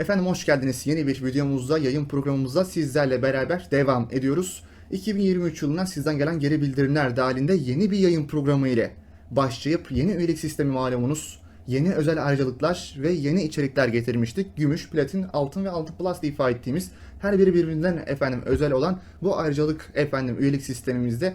Efendim hoş geldiniz. Yeni bir videomuzda, yayın programımızda sizlerle beraber devam ediyoruz. 2023 yılından sizden gelen geri bildirimler dahilinde yeni bir yayın programı ile başlayıp yeni üyelik sistemi malumunuz, yeni özel ayrıcalıklar ve yeni içerikler getirmiştik. Gümüş, platin, altın ve altın plus ifade ettiğimiz her biri birbirinden efendim özel olan bu ayrıcalık efendim üyelik sistemimizde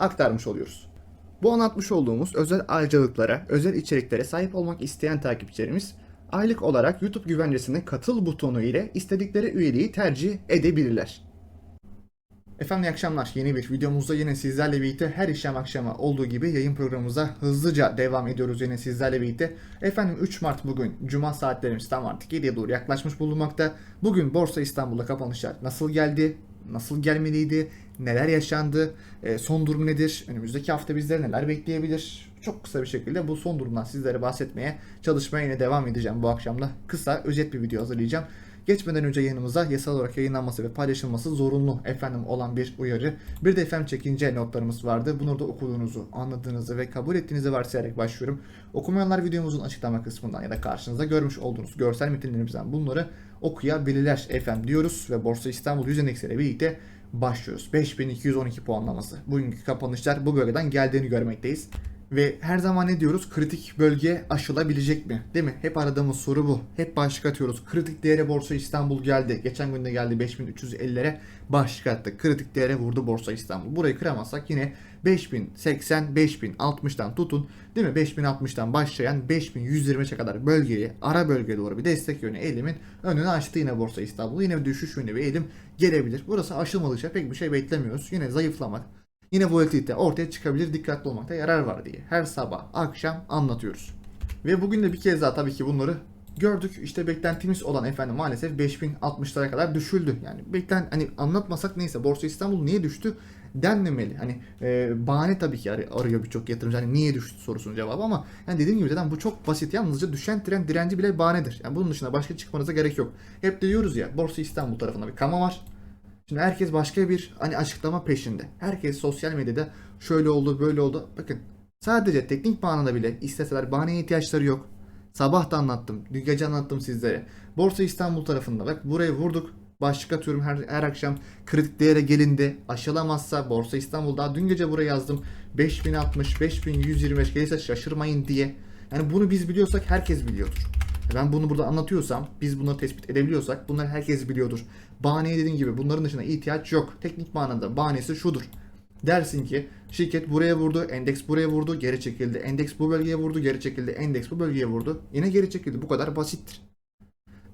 aktarmış oluyoruz. Bu anlatmış olduğumuz özel ayrıcalıklara, özel içeriklere sahip olmak isteyen takipçilerimiz aylık olarak YouTube güvencesinin katıl butonu ile istedikleri üyeliği tercih edebilirler. Efendim iyi akşamlar. Yeni bir videomuzda yine sizlerle birlikte her işlem akşamı olduğu gibi yayın programımıza hızlıca devam ediyoruz yine sizlerle birlikte. Efendim 3 Mart bugün Cuma saatlerimiz tam artık 7'ye doğru yaklaşmış bulunmakta. Bugün Borsa İstanbul'da kapanışlar nasıl geldi? Nasıl gelmeliydi? Neler yaşandı? E, son durum nedir? Önümüzdeki hafta bizleri neler bekleyebilir? Çok kısa bir şekilde bu son durumdan sizlere bahsetmeye çalışmaya yine devam edeceğim bu akşamda. Kısa özet bir video hazırlayacağım. Geçmeden önce yayınımıza yasal olarak yayınlanması ve paylaşılması zorunlu efendim olan bir uyarı. Bir de efendim çekince notlarımız vardı. Bunu da okuduğunuzu, anladığınızı ve kabul ettiğinizi varsayarak başlıyorum. Okumayanlar videomuzun açıklama kısmından ya da karşınızda görmüş olduğunuz görsel metinlerimizden bunları okuyabilirler efendim diyoruz ve Borsa İstanbul 100 endeksiyle birlikte başlıyoruz. 5212 puanlaması. Bugünkü kapanışlar bu bölgeden geldiğini görmekteyiz. Ve her zaman ne diyoruz? Kritik bölge aşılabilecek mi? Değil mi? Hep aradığımız soru bu. Hep başlık atıyoruz. Kritik değere Borsa İstanbul geldi. Geçen gün de geldi 5350'lere başlık attık. Kritik değere vurdu Borsa İstanbul. Burayı kıramazsak yine 5080, 5060'tan tutun. Değil mi? 5060'tan başlayan 5120'e kadar bölgeyi ara bölgeye doğru bir destek yönü eğilimin önünü açtı yine Borsa İstanbul. Yine bir düşüş yönü bir eğilim gelebilir. Burası aşılmadıkça pek bir şey beklemiyoruz. Yine zayıflamak, Yine volatilite ortaya çıkabilir dikkatli olmakta yarar var diye her sabah akşam anlatıyoruz. Ve bugün de bir kez daha tabii ki bunları gördük. İşte beklentimiz olan efendim maalesef 5060'lara kadar düşüldü. Yani beklen hani anlatmasak neyse Borsa İstanbul niye düştü denmemeli. Hani e, bahane tabii ki ar- arıyor birçok yatırımcı. Hani niye düştü sorusunun cevabı ama yani dediğim gibi zaten bu çok basit. Yalnızca düşen tren direnci bile bahanedir. Yani bunun dışında başka çıkmanıza gerek yok. Hep diyoruz ya Borsa İstanbul tarafında bir kama var. Şimdi herkes başka bir hani açıklama peşinde. Herkes sosyal medyada şöyle oldu böyle oldu. Bakın sadece teknik manada bile isteseler bahaneye ihtiyaçları yok. Sabah da anlattım. Dün gece anlattım sizlere. Borsa İstanbul tarafında bak buraya vurduk. Başlık atıyorum her, her akşam kritik değere gelindi. Aşılamazsa Borsa İstanbul daha dün gece buraya yazdım. 5060, 5125 gelirse şaşırmayın diye. Yani bunu biz biliyorsak herkes biliyordur. Ben bunu burada anlatıyorsam, biz bunları tespit edebiliyorsak bunları herkes biliyordur. Bahaneye dediğim gibi bunların dışında ihtiyaç yok. Teknik manada bahanesi şudur. Dersin ki şirket buraya vurdu, endeks buraya vurdu, geri çekildi. Endeks bu bölgeye vurdu, geri çekildi. Endeks bu bölgeye vurdu. Yine geri çekildi. Bu kadar basittir.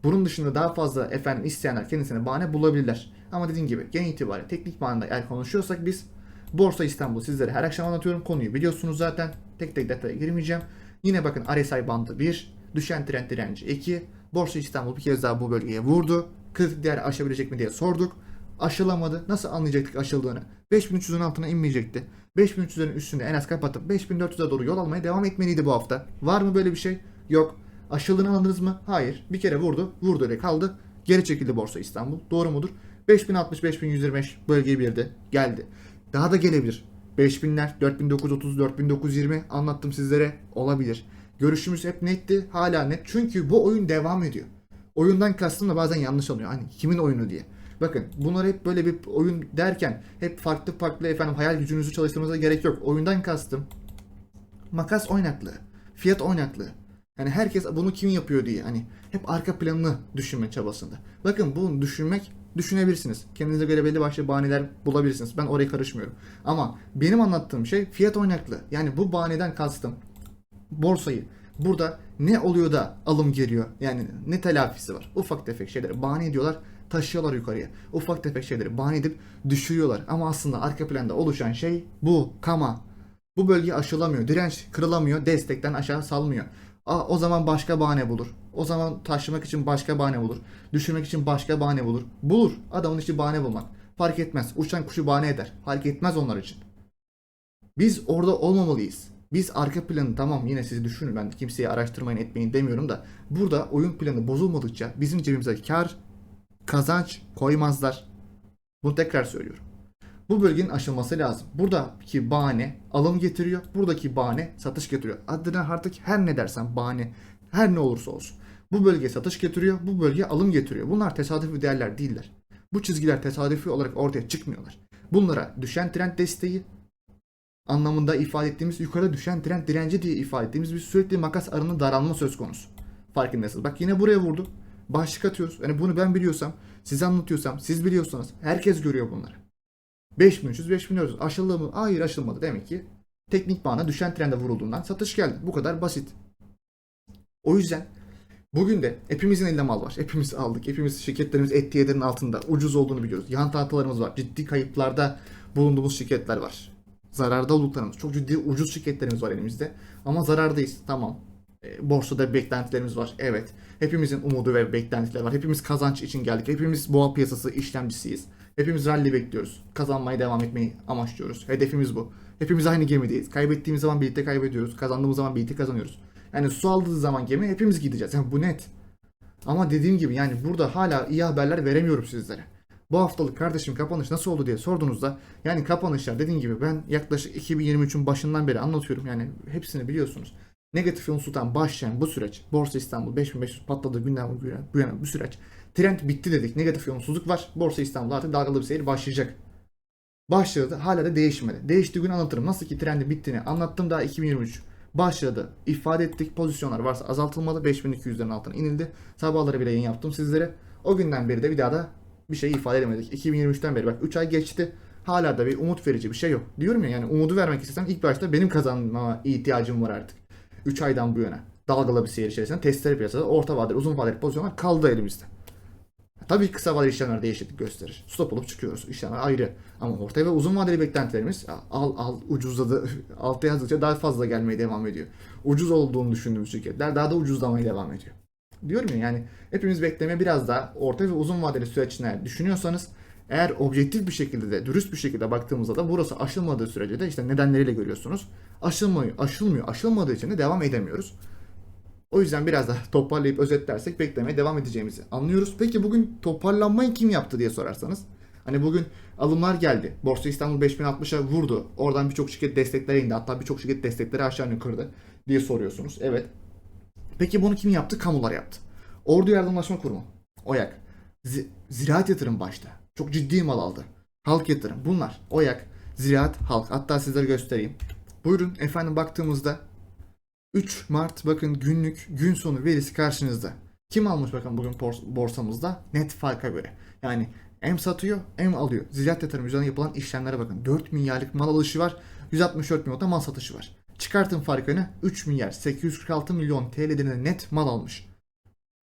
Bunun dışında daha fazla efendim isteyenler kendisine bahane bulabilirler. Ama dediğim gibi genel itibariyle teknik manada eğer konuşuyorsak biz Borsa İstanbul sizlere her akşam anlatıyorum. Konuyu biliyorsunuz zaten. Tek tek detaya girmeyeceğim. Yine bakın RSI bandı 1, düşen trend direnci 2. Borsa İstanbul bir kez daha bu bölgeye vurdu. Kritik değer aşabilecek mi diye sorduk. Aşılamadı. Nasıl anlayacaktık aşıldığını? 5300'ün altına inmeyecekti. 5300'ün üstünde en az kapatıp 5400'e doğru yol almaya devam etmeliydi bu hafta. Var mı böyle bir şey? Yok. Aşıldığını anladınız mı? Hayır. Bir kere vurdu. Vurdu öyle kaldı. Geri çekildi Borsa İstanbul. Doğru mudur? 5060-5125 bölgeye bir de geldi. Daha da gelebilir. 5000'ler, 4930, 4920 anlattım sizlere olabilir. Görüşümüz hep netti, hala net. Çünkü bu oyun devam ediyor. Oyundan kastım da bazen yanlış anlıyor. Hani kimin oyunu diye. Bakın bunlar hep böyle bir oyun derken hep farklı farklı efendim hayal gücünüzü çalıştırmanıza gerek yok. Oyundan kastım makas oynaklığı, fiyat oynaklığı. Yani herkes bunu kim yapıyor diye hani hep arka planını düşünme çabasında. Bakın bunu düşünmek düşünebilirsiniz. Kendinize göre belli başlı bahaneler bulabilirsiniz. Ben oraya karışmıyorum. Ama benim anlattığım şey fiyat oynaklığı. Yani bu bahaneden kastım borsayı burada ne oluyor da alım geliyor? Yani ne telafisi var? Ufak tefek şeyleri bahane ediyorlar, taşıyorlar yukarıya. Ufak tefek şeyleri bahane edip düşürüyorlar. Ama aslında arka planda oluşan şey bu. Kama. Bu bölge aşılamıyor. Direnç kırılamıyor. Destekten aşağı salmıyor. Aa, o zaman başka bahane bulur. O zaman taşımak için başka bahane bulur. Düşürmek için başka bahane bulur. Bulur. Adamın işi bahane bulmak. Fark etmez. Uçan kuşu bahane eder. Fark etmez onlar için. Biz orada olmamalıyız. Biz arka planı tamam yine siz düşünün ben kimseyi araştırmayın etmeyin demiyorum da burada oyun planı bozulmadıkça bizim cebimize kar, kazanç koymazlar. Bunu tekrar söylüyorum. Bu bölgenin aşılması lazım. Buradaki bahane alım getiriyor. Buradaki bahane satış getiriyor. Adına artık her ne dersen bahane her ne olursa olsun. Bu bölge satış getiriyor. Bu bölge alım getiriyor. Bunlar tesadüfi değerler değiller. Bu çizgiler tesadüfi olarak ortaya çıkmıyorlar. Bunlara düşen trend desteği anlamında ifade ettiğimiz yukarı düşen trend direnci diye ifade ettiğimiz bir sürekli makas arının daralma söz konusu. Farkındasınız. Bak yine buraya vurdu. Başlık atıyoruz. Yani bunu ben biliyorsam, size anlatıyorsam, siz biliyorsanız herkes görüyor bunları. 5300, 5400 aşıldı mı? Hayır aşılmadı. Demek ki teknik bağına düşen trende vurulduğundan satış geldi. Bu kadar basit. O yüzden bugün de hepimizin elinde mal var. Hepimiz aldık. Hepimiz şirketlerimiz ettiği ederin altında. Ucuz olduğunu biliyoruz. Yan tahtalarımız var. Ciddi kayıplarda bulunduğumuz şirketler var. Zararda olduklarımız. Çok ciddi ucuz şirketlerimiz var elimizde. Ama zarardayız. Tamam. E, borsada beklentilerimiz var. Evet. Hepimizin umudu ve beklentileri var. Hepimiz kazanç için geldik. Hepimiz boğa piyasası işlemcisiyiz. Hepimiz rally bekliyoruz. Kazanmaya devam etmeyi amaçlıyoruz. Hedefimiz bu. Hepimiz aynı gemideyiz. Kaybettiğimiz zaman birlikte kaybediyoruz. Kazandığımız zaman birlikte kazanıyoruz. Yani su aldığı zaman gemi hepimiz gideceğiz. Yani bu net. Ama dediğim gibi yani burada hala iyi haberler veremiyorum sizlere. Bu haftalık kardeşim kapanış nasıl oldu diye sorduğunuzda yani kapanışlar dediğim gibi ben yaklaşık 2023'ün başından beri anlatıyorum yani hepsini biliyorsunuz. Negatif unsurdan başlayan bu süreç Borsa İstanbul 5500 patladığı günden bu yana, bu süreç trend bitti dedik. Negatif yoğunsuzluk var. Borsa İstanbul artık dalgalı bir seyir başlayacak. Başladı. Hala da değişmedi. Değiştiği gün anlatırım. Nasıl ki trendin bittiğini anlattım daha 2023 başladı. ifade ettik. Pozisyonlar varsa azaltılmalı. 5200'lerin altına inildi. Sabahları bile yayın yaptım sizlere. O günden beri de bir daha da bir şey ifade edemedik. 2023'ten beri bak 3 ay geçti. Hala da bir umut verici bir şey yok. Diyorum ya yani umudu vermek istesem ilk başta benim kazanmama ihtiyacım var artık. 3 aydan bu yana. Dalgalı bir seyir içerisinde testere piyasada orta vadeli uzun vadeli pozisyonlar kaldı elimizde. Tabii kısa vadeli işlemler değişiklik gösterir. Stop olup çıkıyoruz. İşlemler ayrı. Ama orta ve uzun vadeli beklentilerimiz al al ucuzladı. Altta yazdıkça daha fazla gelmeye devam ediyor. Ucuz olduğunu düşündüğümüz şirketler daha da ucuzlamaya devam ediyor. Diyorum ya yani hepimiz beklemeye biraz daha orta ve uzun vadeli süreçler düşünüyorsanız eğer objektif bir şekilde de dürüst bir şekilde baktığımızda da burası aşılmadığı sürece de işte nedenleriyle görüyorsunuz. Aşılmıyor, aşılmıyor, aşılmadığı için de devam edemiyoruz. O yüzden biraz da toparlayıp özetlersek beklemeye devam edeceğimizi anlıyoruz. Peki bugün toparlanmayı kim yaptı diye sorarsanız. Hani bugün alımlar geldi. Borsa İstanbul 5060'a vurdu. Oradan birçok şirket desteklere indi. Hatta birçok şirket destekleri aşağı yukarıda diye soruyorsunuz. Evet. Peki bunu kim yaptı? Kamular yaptı. Ordu Yardımlaşma Kurumu. OYAK. Zi- ziraat yatırım başta. Çok ciddi mal aldı. Halk yatırım. Bunlar. OYAK, ziraat, halk. Hatta sizlere göstereyim. Buyurun efendim baktığımızda 3 Mart bakın günlük gün sonu verisi karşınızda. Kim almış bakın bugün bors- borsamızda? Net farka göre. Yani hem satıyor hem alıyor. Ziraat yatırım üzerine yapılan işlemlere bakın. 4 milyarlık mal alışı var. 164 milyon da mal satışı var. Çıkartın farkını 3 milyar 846 milyon TL'den net mal almış.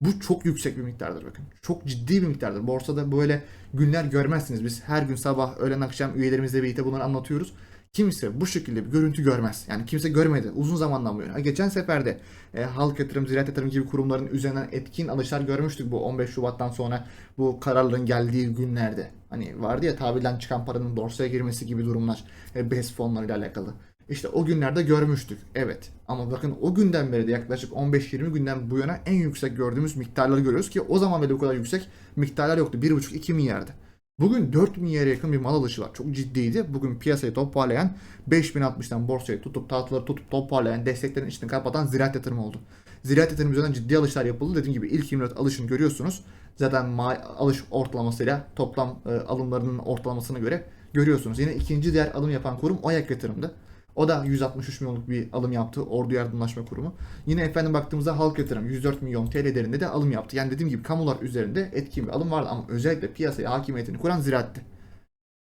Bu çok yüksek bir miktardır bakın. Çok ciddi bir miktardır. Borsada böyle günler görmezsiniz. Biz her gün sabah, öğlen, akşam üyelerimizle birlikte bunları anlatıyoruz. Kimse bu şekilde bir görüntü görmez. Yani kimse görmedi uzun zamandan bu Geçen seferde e, halk yatırım, ziraat yatırım gibi kurumların üzerinden etkin alışlar görmüştük bu 15 Şubat'tan sonra bu kararların geldiği günlerde. Hani vardı ya tabirden çıkan paranın borsaya girmesi gibi durumlar. E, BES fonlarıyla alakalı. İşte o günlerde görmüştük. Evet. Ama bakın o günden beri de yaklaşık 15-20 günden bu yana en yüksek gördüğümüz miktarları görüyoruz ki o zaman bile bu kadar yüksek miktarlar yoktu. 1,5-2 milyardı. Bugün 4 milyara yakın bir mal alışı var. Çok ciddiydi. Bugün piyasayı toparlayan 5060'dan borsayı tutup tahtaları tutup toparlayan desteklerin içini kapatan ziraat yatırımı oldu. Ziraat yatırımı üzerinden ciddi alışlar yapıldı. Dediğim gibi ilk 24 alışını görüyorsunuz. Zaten alış ortalamasıyla toplam e, alımlarının ortalamasına göre görüyorsunuz. Yine ikinci diğer alım yapan kurum OYAK yatırımdı. O da 163 milyonluk bir alım yaptı. Ordu Yardımlaşma Kurumu. Yine efendim baktığımızda halk yatırım 104 milyon TL değerinde de alım yaptı. Yani dediğim gibi kamular üzerinde etkin bir alım vardı ama özellikle piyasaya hakimiyetini kuran ziraatti.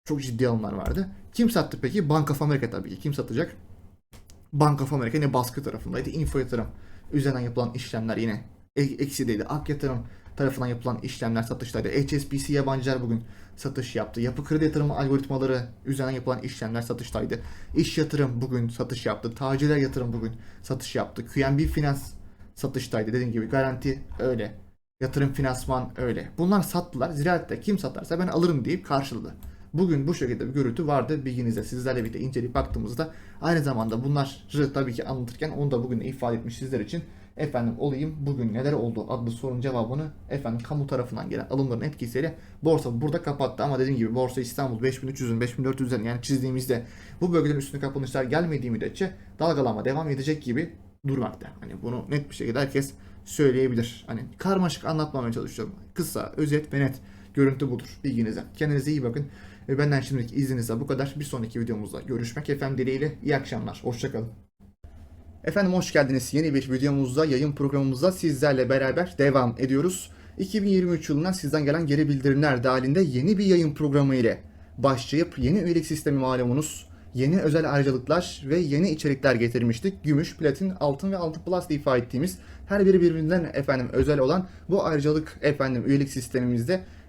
Çok ciddi alımlar vardı. Kim sattı peki? Bank of America tabii ki. Kim satacak? Bank of America yine baskı tarafındaydı. Info yatırım üzerinden yapılan işlemler yine eksideydi. Ak yatırım tarafından yapılan işlemler satıştaydı. HSBC yabancılar bugün satış yaptı. Yapı kredi yatırımı algoritmaları üzerinden yapılan işlemler satıştaydı. İş yatırım bugün satış yaptı. Tacirler yatırım bugün satış yaptı. QNB Finans satıştaydı. Dediğim gibi garanti öyle. Yatırım finansman öyle. Bunlar sattılar. Ziraatte kim satarsa ben alırım deyip karşıladı. Bugün bu şekilde bir görüntü vardı bilginize. Sizlerle birlikte inceleyip baktığımızda aynı zamanda bunları tabii ki anlatırken onu da bugün de ifade etmiş sizler için. Efendim olayım bugün neler oldu adlı sorunun cevabını efendim kamu tarafından gelen alımların etkisiyle borsa burada kapattı. Ama dediğim gibi borsa İstanbul 5300'ün 5400'lerin yani çizdiğimizde bu bölgelerin üstüne kapanışlar gelmediği müddetçe dalgalanma devam edecek gibi durmakta. Hani bunu net bir şekilde herkes söyleyebilir. Hani karmaşık anlatmamaya çalışıyorum. Kısa, özet ve net görüntü budur bilginize. Kendinize iyi bakın. Ve benden şimdilik izninizle bu kadar. Bir sonraki videomuzda görüşmek efendim dileğiyle. İyi akşamlar. Hoşçakalın. Efendim hoş geldiniz. Yeni bir videomuzda, yayın programımızda sizlerle beraber devam ediyoruz. 2023 yılından sizden gelen geri bildirimler dahilinde yeni bir yayın programı ile başlayıp yeni üyelik sistemi malumunuz, yeni özel ayrıcalıklar ve yeni içerikler getirmiştik. Gümüş, platin, altın ve altın plus diye ifade ettiğimiz her biri birbirinden efendim özel olan bu ayrıcalık efendim üyelik sistemimizde